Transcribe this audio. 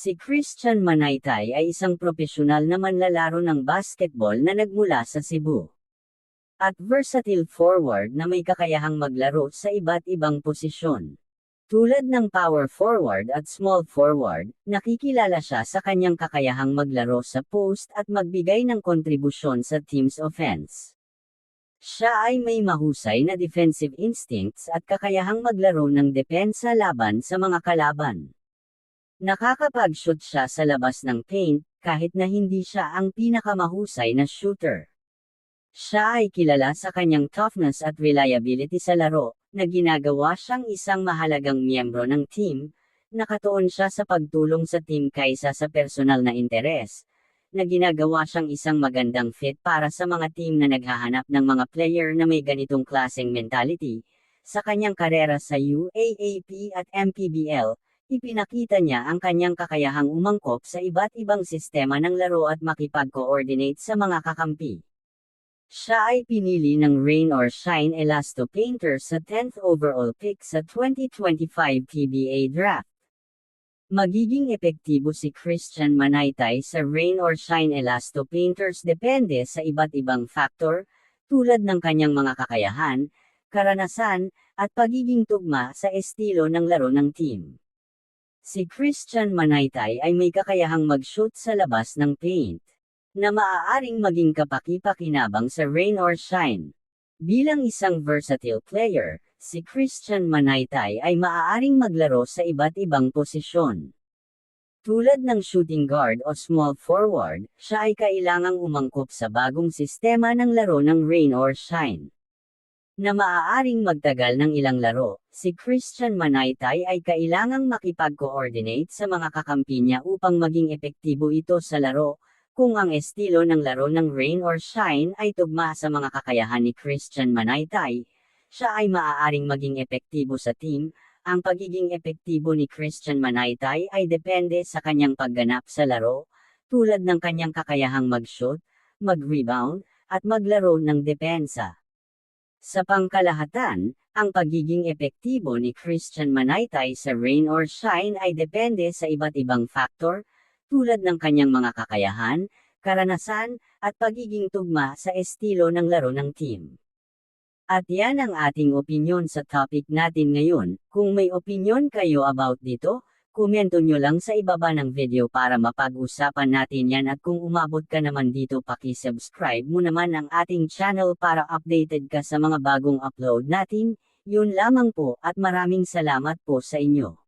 Si Christian Manaytay ay isang profesional na manlalaro ng basketball na nagmula sa Cebu. At versatile forward na may kakayahang maglaro sa iba't ibang posisyon. Tulad ng power forward at small forward, nakikilala siya sa kanyang kakayahang maglaro sa post at magbigay ng kontribusyon sa team's offense. Siya ay may mahusay na defensive instincts at kakayahang maglaro ng depensa laban sa mga kalaban. Nakakapag-shoot siya sa labas ng paint, kahit na hindi siya ang pinakamahusay na shooter. Siya ay kilala sa kanyang toughness at reliability sa laro, na ginagawa siyang isang mahalagang miyembro ng team, nakatuon siya sa pagtulong sa team kaysa sa personal na interes, na ginagawa siyang isang magandang fit para sa mga team na naghahanap ng mga player na may ganitong klaseng mentality. Sa kanyang karera sa UAAP at MPBL, ipinakita niya ang kanyang kakayahang umangkop sa iba't ibang sistema ng laro at makipag-coordinate sa mga kakampi. Siya ay pinili ng Rain or Shine Elasto Painter sa 10th overall pick sa 2025 PBA Draft. Magiging epektibo si Christian Manaytay sa Rain or Shine Elasto Painters depende sa iba't ibang factor, tulad ng kanyang mga kakayahan, karanasan, at pagiging tugma sa estilo ng laro ng team. Si Christian Manaytay ay may kakayahang mag-shoot sa labas ng paint, na maaaring maging kapaki-pakinabang sa Rain or Shine. Bilang isang versatile player, si Christian Manaytay ay maaaring maglaro sa iba't ibang posisyon. Tulad ng shooting guard o small forward, siya ay kailangang umangkop sa bagong sistema ng laro ng Rain or Shine. Na maaaring magtagal ng ilang laro, si Christian Manaytay ay kailangang makipag-coordinate sa mga kakampi niya upang maging epektibo ito sa laro, kung ang estilo ng laro ng Rain or Shine ay tugma sa mga kakayahan ni Christian Manaytay, siya ay maaaring maging epektibo sa team, ang pagiging epektibo ni Christian Manaytay ay depende sa kanyang pagganap sa laro, tulad ng kanyang kakayahang mag-shoot, mag-rebound, at maglaro ng depensa. Sa pangkalahatan, ang pagiging epektibo ni Christian Manaytay sa Rain or Shine ay depende sa iba't ibang faktor, tulad ng kanyang mga kakayahan, karanasan, at pagiging tugma sa estilo ng laro ng team. At yan ang ating opinyon sa topic natin ngayon. Kung may opinyon kayo about dito, komento nyo lang sa ibaba ng video para mapag-usapan natin yan at kung umabot ka naman dito paki-subscribe mo naman ang ating channel para updated ka sa mga bagong upload natin. Yun lamang po at maraming salamat po sa inyo.